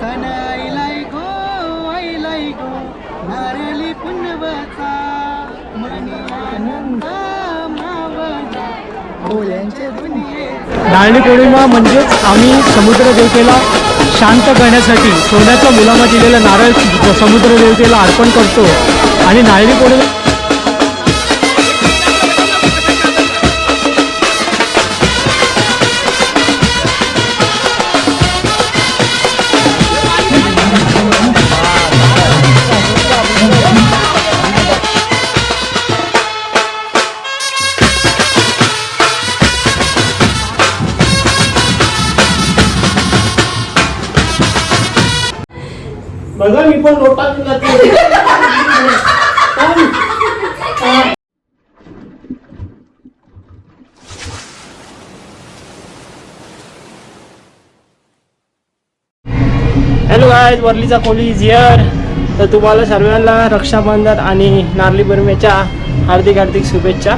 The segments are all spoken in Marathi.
सण गो गो मनी आनंद मावला नारळी पौर्णिमा म्हणजेच आम्ही समुद्र देवतेला शांत करण्यासाठी सोन्याच्या मुलामा दिलेला नारळ समुद्र देवतेला अर्पण करतो. आणि नारळी पौर्णिमा बघा मी पण नोटा हॅलो गायज वर्लीचा कोली इज हिअर तर तुम्हाला सर्वांना रक्षाबंधन आणि नारली पौर्णिमेच्या हार्दिक हार्दिक शुभेच्छा.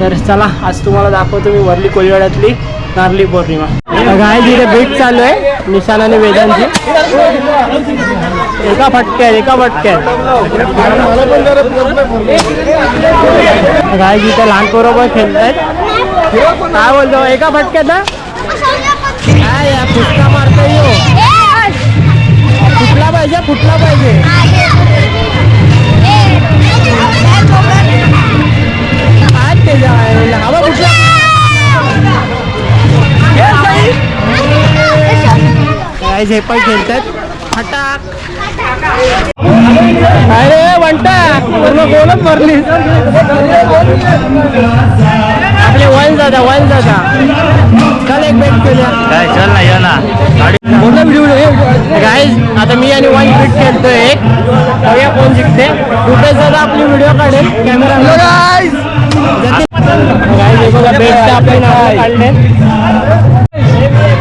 तर चला आज तुम्हाला दाखवतो मी वर्ली कोलीवाड्यातली नारळी पौर्णिमा. गाय इथे चालू आहे निशान आणि वेदांची. एका फटक्यात एका फटक्यात. गाय इथे लहान बरोबर खेळत आहेत काय बोलतो एका फटक्यात ना? काय फुटका मारता येऊ फुटला पाहिजे फुटला पाहिजे. काय ते हवा काय झेपा खेळतात. फटाक. अरे वंटा पूर्ण गोलच भरली. आपले वन जाता वन जाता चल एक बेट केल्या. काय चल ना ये ना. मोठा व्हिडिओ गाईज आता मी आणि वन फिट खेळतोय एक. बघूया कोण जिंकते. कुठे जर आपली व्हिडिओ काढेल. कॅमेरा गाईज हे बघा बेटचे आपले नाव काढले.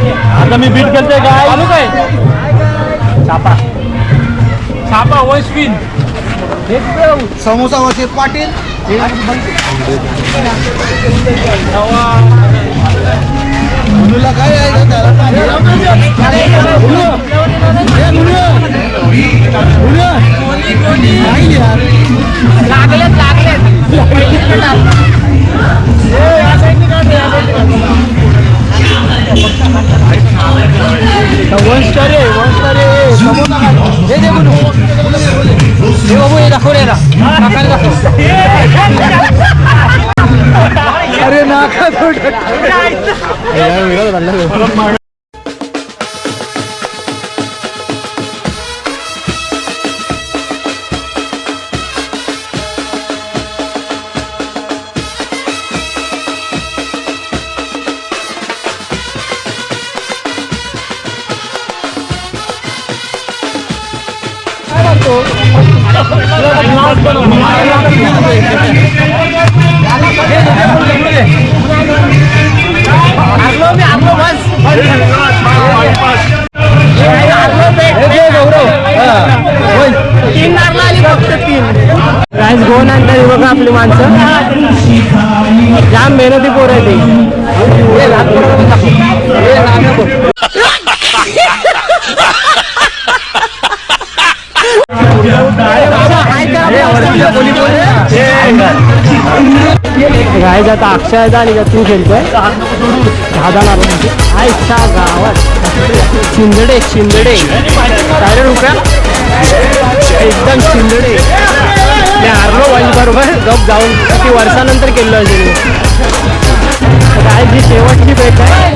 आता मी बीट करतोय काय चालू काय? छापा छापा वन स्पिन समोसा वसे पाटील. मुलीला काय आहे लागलेत लागलेत. वन स्टार आहे वन स्टार आहे समोसा खा. हे दे म्हणू हे बाबू हे दाखव प्राईज आणतात बघा आपली माणसं. जाम मेहनती पोर आहे ते हे लाथ बरोबर दाखव. का गाय जाता अक्षय आणि गतीन खेळतोय. दहा नारळ म्हणजे आयच्या गावात शिंदडे शिंदडे. साडे रुपया? एकदम शिंदडे. मी हारलो वाईज बरोबर गप जाऊन किती वर्षानंतर केलं असेल. काय जी शेवटची भेट आहे.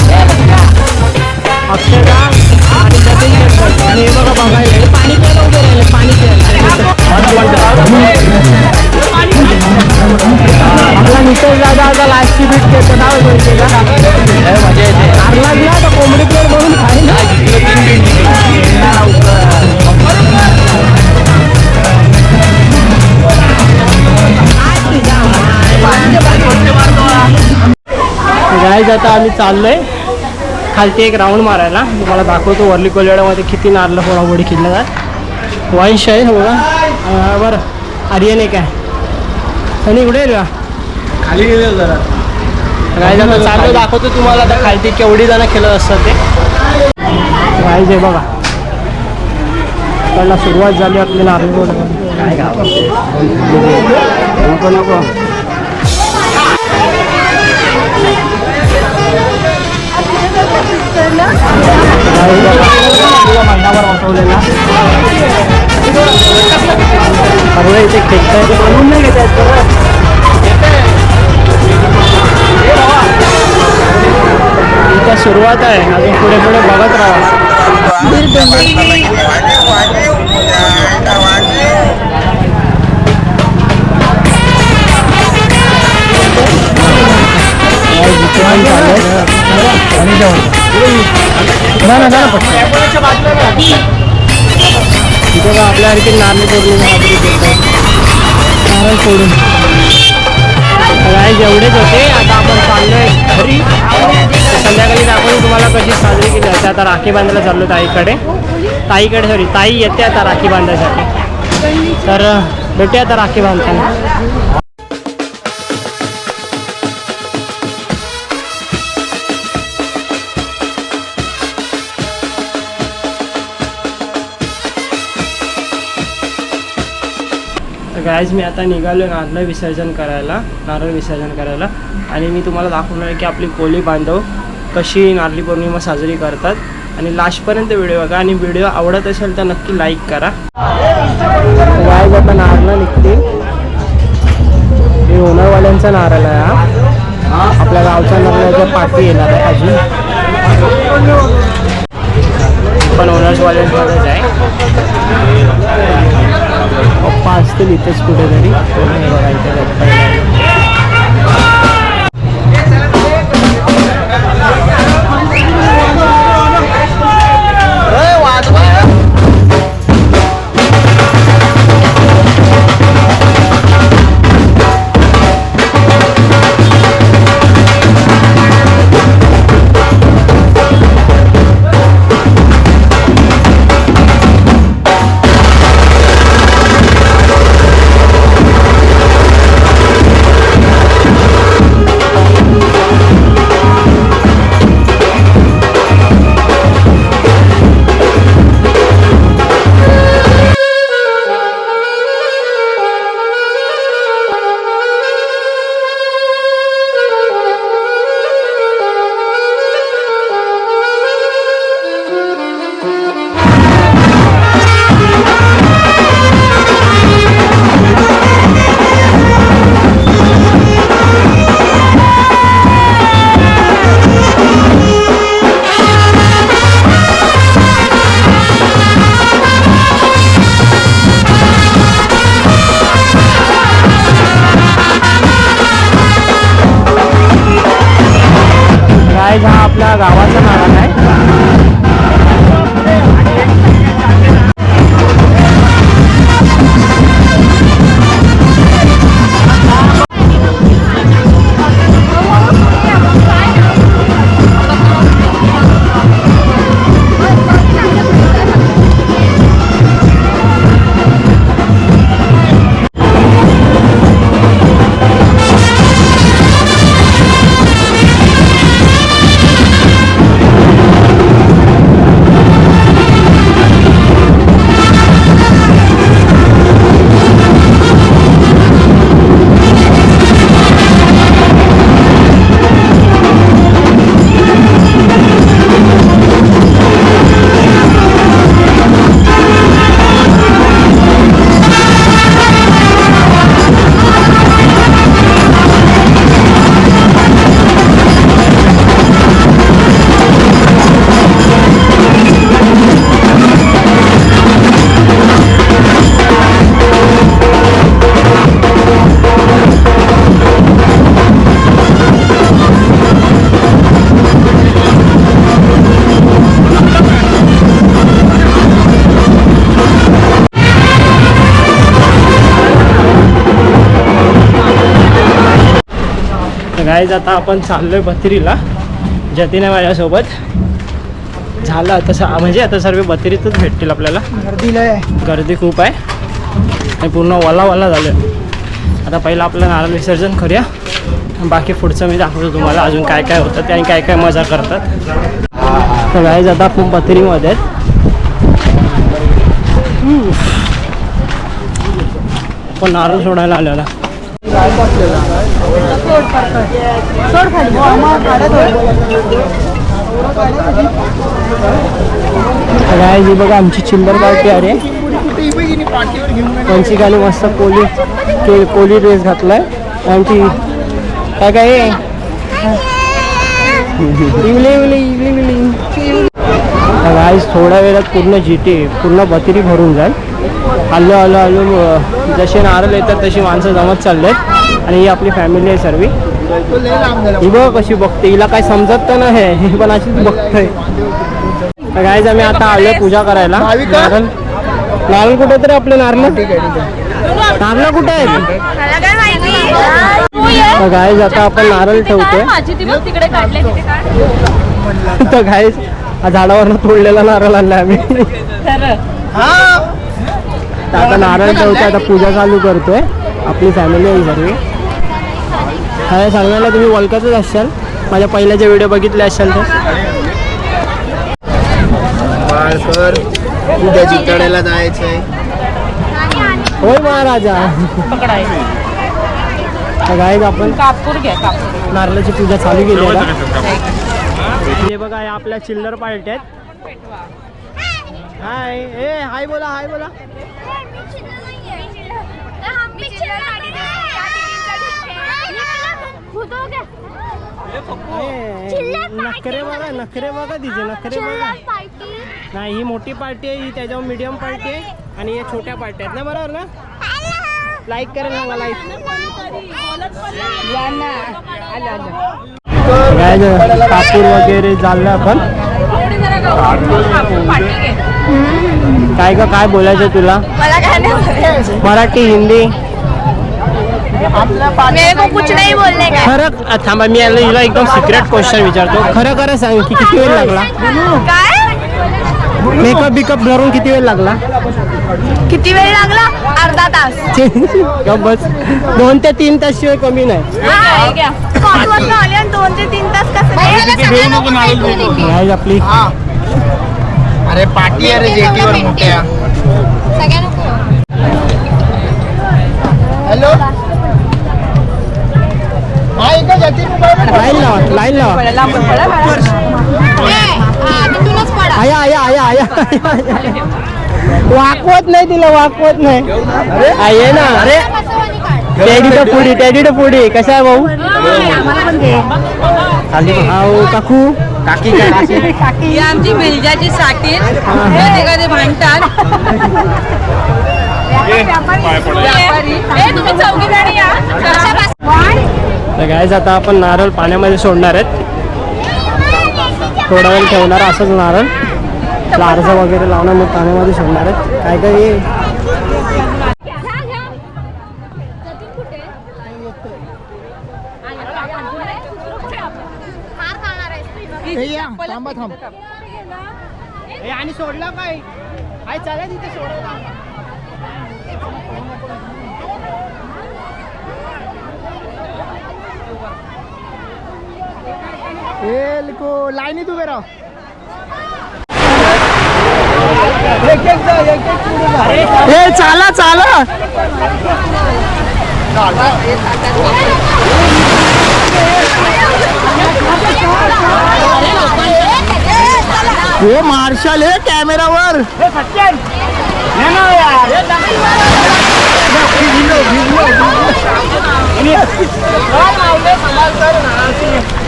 अक्षयदा आणि जतीन आणि हे बघा बघायला. पाणी प्यायला उभे राहिले पाणी प्यायला आता आम्ही चाललोय. खालती एक राऊंड मारायला. तुम्हाला दाखवतो वर्ली कोलवाड्यामध्ये किती नारलं फोडाफोडी खेळल्या जात वंश आहे बघा. बरं. आर्यन एक आहे. आणि इकडे आहे का खाली गेले जरा. गायज आता चालू दाखवतो तुम्हाला. आता खालती केवढी जण खेळत असतात ते. गायज आहे बघा. सुरुवात झाली आपली नारळी काय गाव नको. नको महिनाभर सर्व इथे खेळताय बनवून नाही घेत इथे सुरुवात आहे. अजून पुढे पुढे बघत राहा. तिथे बघा आणखी नारळी पौर्णिमा साजरी करतात नारळ फोडून. काय एवढेच होते आता आपण चाललोय घरी. संध्याकाळी दाखवून तुम्हाला कशी साजरी केली जाते. आता राखी बांधायला चाललो ताईकडे. ताईकडे सॉरी ताई येते आता राखी बांधायसाठी. तर भेटूया आता राखी बांधताना. गायज मी आता निघालो नारळ विसर्जन करायला नारळ विसर्जन करायला. आणि मी तुम्हाला दाखवणार आहे की आपली कोळी बांधव कशी नारळी पौर्णिमा साजरी करतात. आणि लास्टपर्यंत व्हिडिओ बघा. आणि व्हिडिओ आवडत असेल तर नक्की लाईक करा. गायज आता नारळ निघते हे ओनरवाल्यांचा नारळ आहे हा. आपल्या गावच्या नारळाच्या पाठी येणार आहे अजून. पण ओनर्सवाल्यांमध्येच आहे. असतील इथेच कुठेतरी. बघा इथे गायज गायज आता आपण चाललोय बत्रीला. जतीने माझ्यासोबत. झालं आता सा म्हणजे आता सर्व बत्रीतच भेटतील आपल्याला. गर्दीला गर्दी खूप आहे. आणि पूर्ण वला वला झालं. आता पहिलं आपलं नारळ विसर्जन करूया. बाकी पुढचं मी दाखवतो तुम्हाला अजून काय काय होतं आणि काय काय मजा करतात. तर गायज आता आपण बत्रीमध्ये आहेत. आपण नारळ सोडायला आलेला. काय जी बघा आमची चिल्लर पार्टी अरे त्यांची वंशिकाने मस्त कोली के कोली ड्रेस घातलाय. आमची काय काय आहे? इवली इवली इवली इवली. थोड्या वेळात पूर्ण जिटे पूर्ण बतिरी भरून जाईल. आलो आलो आलो जसे नारळ येतात तशी माणसं जमत चाललेत. आणि ही आपली फॅमिली आहे सर्वी. ही बघ कशी बघते हिला काय समजत तर नाही हे पण अशीच बघतोय गाईज आम्ही आता आलोय पूजा करायला? नारळ नारळ कुठे तरी आपलं नारळ नारळ कुठे आहे गाईज आता आपण नारळ ठेवतोय. तर गाईज झाडावरनं तोडलेला नारळ आणला आम्ही. आता नारळ ठेवतोय आता पूजा चालू करतोय. आपली फॅमिली आहे सर्व. काय सांगायला तुम्ही ओळखतच असाल. माझ्या पहिल्याचे व्हिडिओ बघितले असाल तर. उद्या जायचंय. होय महाराजा. गाईज आपण कापूर घ्या कापूर नारळाची पूजा चालू केली. हे बघा या आपल्या चिल्लर पार्टी आहेत हाय ए हाय बोला हाय बोला. नखरे बघा नखरे बघा तिचे नखरे बघा. नाही ही मोठी पार्टी आहे ही त्याच्यावर मीडियम पार्टी आहे आणि या छोट्या पार्टी आहेत ना बरोबर ना? लाईक करेल ना मला. लाईक? कापूर वगैरे चाललं आपण. काय का काय बोलायचं तुला? मराठी हिंदी. मेरे को कुछ नहीं बोलने का। खरं अ, थांबा मी याला हिला एकदम सिक्रेट क्वेश्चन विचारतो. खरं खरं सांग की किती वेळ लागला? काय? मेकअप बिकअप धरून किती वेळ लागला? किती वेळ लागला? अर्धा तास. बस. दोन ते तीन तास शिवाय कमी नाही. कॉलेजवरून आले आणि दोन ते तीन तास कसं गाईज आपली अरे पाठी अरे जेटीवर मोठ्या. हॅलो? लाईन लावा लाईन लावा. आया आया आया आया. वाकवत नाही तिला वाकवत नाही. अरे आहे ना. अरे टेडी तर पुडी टेडी तर पुडी कशा आहे भाऊ? हाऊ काकू. काकी काय ही आमची साटीर कधी कधी भांडतात. तुम्ही या. तर गायज आता आपण नारळ पाण्यामध्ये सोडणार आहेत. थोडा वेळ ठेवणार असंच नारळ. लारसा वगैरे लावणार मग पाण्यामध्ये सोडणार आहेत. काय काय हे थांबा आणि सोडला काय? काय चालेल तिथे सोडला ए लिको लाईनीत उभे राहा ए चाला चाला हे मार्शल हे कॅमेरावर गाईज नारळ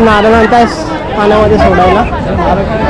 नारळांचा पाण्यामध्ये सोडायला.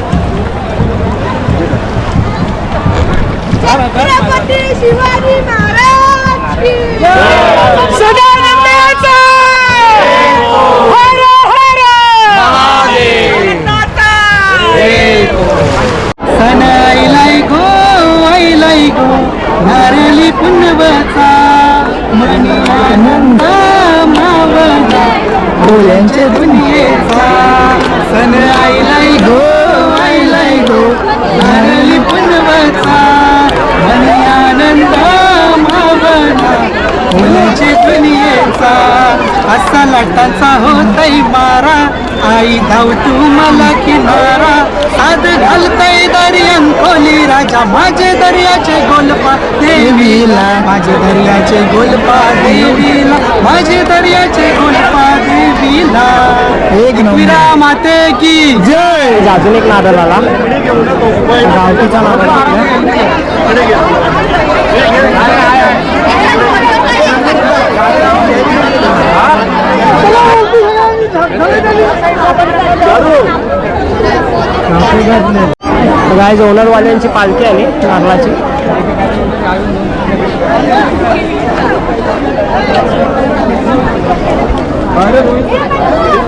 छत्रपती शिवाजी महाराज की सदानंदाचा हर हर. गो ऐलाय गो नारली पुनवचा मनी आनंद मावला डोळ्यांच्या दुनियेचा असा लाटाचा होतय मारा. आई धाव तू मला किनारा. साध घालतय दर्यान खोली राजा माझे दर्याचे गोलपा देवीला. माझे दर्याचे गोलपा देवीला. माझे दर्याचे गोलपा देवीला. एक विरा माते की. जय. अजून एक नारळ आला गावठीचा नारळ गाय ओनरवाल्यांची पालखी आली नारळाची.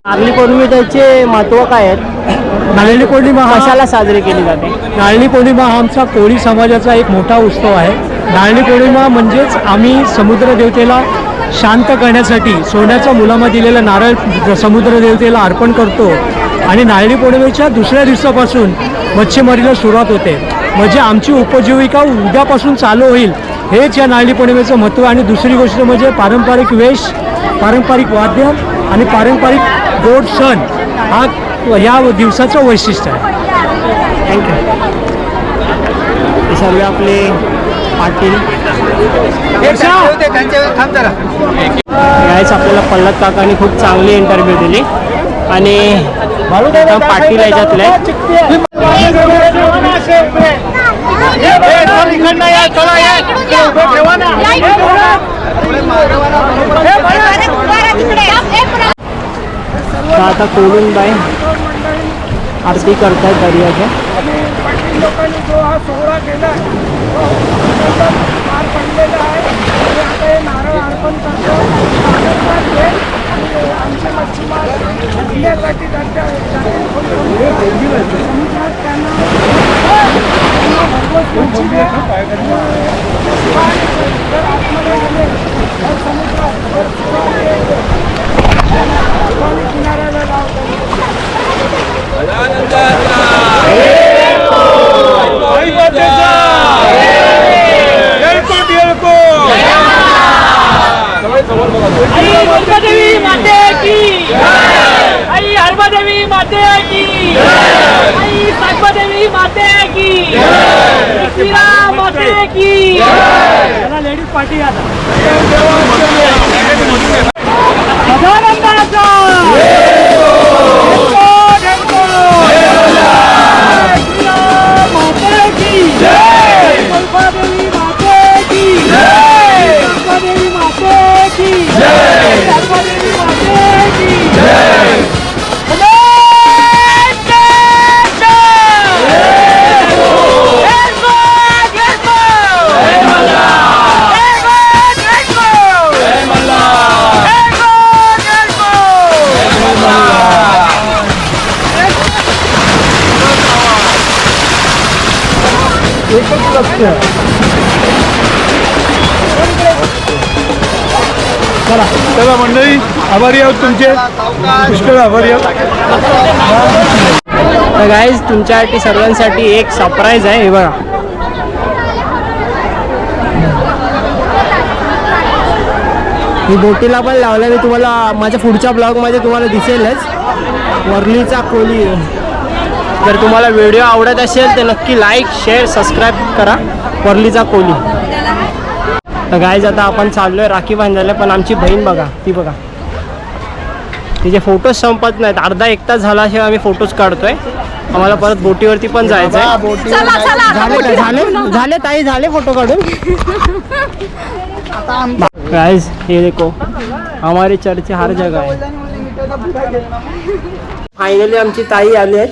नारळी पौर्णिमेचे महत्त्व काय आहेत? नारळी पौर्णिमा हा कशाला साजरी केली जाते? नारळी पौर्णिमा हा आमचा कोळी समाजाचा एक मोठा उत्सव आहे. नारळी पौर्णिमा म्हणजेच आम्ही समुद्र देवतेला शांत करण्यासाठी सोन्याचा मुलामा दिलेला नारळ समुद्र देवतेला अर्पण करतो. आणि नारळी पौर्णिमेच्या दुसऱ्या दिवसापासून मच्छीमारीला सुरुवात होते. म्हणजे आमची उपजीविका उद्यापासून चालू होईल हेच या नारळी पौर्णिमेचं महत्त्व. आणि दुसरी गोष्ट म्हणजे पारंपरिक वेश पारंपरिक वाद्य आणि पारंपरिक गोड सण हा या दिवसाचं वैशिष्ट्य आहे. थँक्यू हे सर्व आपले पाटील. आपल्याला पल्लत काकांनी खूप चांगली इंटरव्ह्यू दिली. आणि पाटील याच्यातले. आता कोलूनबाई आरती करतायत दर्याच्या लोकांनी जो हा सोहळा केला पार पडलेला आहे आता हे नारळ अर्पण करतो. आमचे मच्छीमार शिकण्यासाठी त्यांच्या समुद्रात त्यांना मच्छी द्या. जर आतमध्ये आले तर समुद्रात किनाऱ्याला लावतात आई देवी माते की. आई देवी माते की. आई देवी माते की. श्रीरा माते की. लेडीज पार्टी आता. सदानंदाचा चला मंडळी आभारी आहोत तुमचे. पुष्कळ आभारी आहोत. तर गाईज तुमच्यासाठी सर्वांसाठी एक सरप्राईज आहे हे बघा. मी बोटीला पण लावलं मी तुम्हाला माझ्या पुढच्या ब्लॉगमध्ये तुम्हाला दिसेलच. वरलीचा कोली जर तुम्हाला व्हिडिओ आवडत असेल तर नक्की लाईक शेअर सबस्क्राईब करा. वरलीचा कोली तर गाईज आता आपण चाललोय राखी बांधायला पण आमची बहीण बघा ती बघा. तिचे फोटोज संपत नाहीत. अर्धा एक तास झाल्याशिवाय आम्ही फोटोज काढतोय. आम्हाला परत बोटीवरती पण जायचं आहे चला चला झाले का? झाले? झाले ताई झाले फोटो काढून? गाइस ये देखो. हमारे चर्च हर जगह है. फायनली आमची ताई आली आहेत.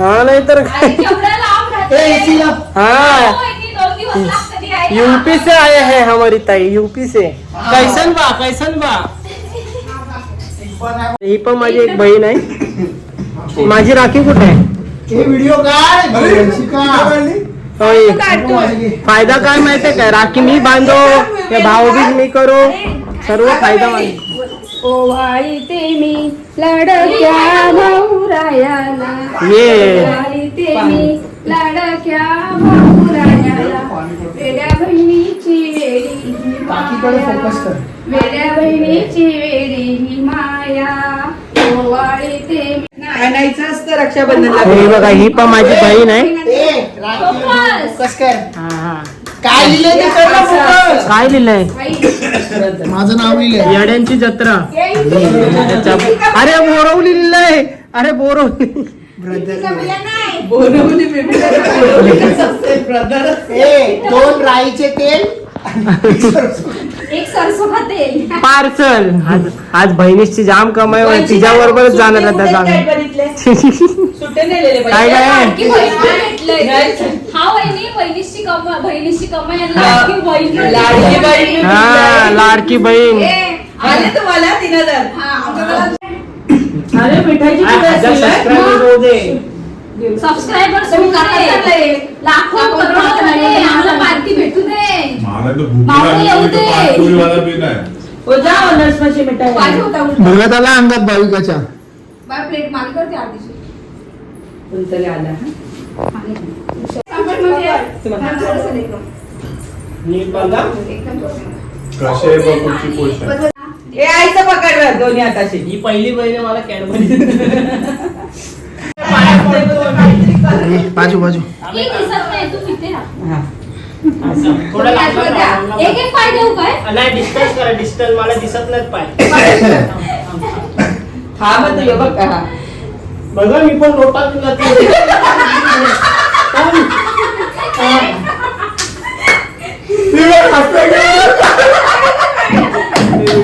हा नाही तर. हाँ. हो. यूपी से आए हैं हमारी ताई यूपी से. कैसन बा कैसन बा? ही पण माझी एक बहीण आहे. माझी राखी कुठे आहे? हे व्हिडिओ काय. फ़ायदा काय माहितीये काय? राखी मी बांधो या भाऊबीज मी करो. सर्व फ़ायदा माझी ओवाळीते मी लडक्या भाऊरायाला. ये. ओवाळीते मी लडक्या भाऊरायाला. वेड्या बहिणीची वेडी ही माया. वेड्या बहिणीची वेडी ही माया. ओवाळीते मी आणायचं असतं रक्षाबंधनला. हे बघा ही पण माझी बहीण आहे. फोकस कर. हा, हा. काय लिहिलंय ते. काय लिहिलंय? माझं नाव लिहिलंय. येड्यांची जत्रा. त्याच्या- अरे बोरवली लिहिलंय. अरे बोरवली. ए दोन राईचे तेल. एक सरसो खाते पार्सल. आज आज बहिणीची जाम कमाई तिच्या बरोबरच जाणार आता काय काय. हा वहिनी बहिणीची कमा बहिणीची कमाई आणि लाडकी बहीण हा लाडकी बहीण. आले तुम्हाला तीन हजार अरे मिठाईची सबस्क्रायबर सुरू करते लाखो करोडो झाले. आम्हाला पार्टी भेटू दे. मला तर भूक येऊ लागली दे. तर पाणीपुरीवाला बी नाही जा नर्सपाशी मिठाई. पाहिजे होता उलटा. बघत आला अंगात भाविकाच्या बाय प्लेट करते कोणतरी आला कसे बघूची पोषण? आईचं पकड दोन्ही हाताशी. ही पहिली बहीण मला कॅडबरी बाजू बाजू. दिसत नाही तू पिते राहा. थोडं. एक एक पाय देऊ काय? नाही डिस्टन्स करा डिस्टन्स मला दिसत नाहीत पाय. हा मग तुझ्या बघ. बघा मी पण लोटात जाते मी व्हिडिओ इथे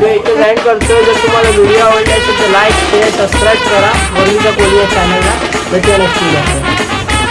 जॉईन करतो जर तुम्हाला व्हिडिओ आवडला असेल तर लाईक शेअर सबस्क्राईब करा. वरुणच्या कोली या चॅनलला भेटूया व्हिडिओ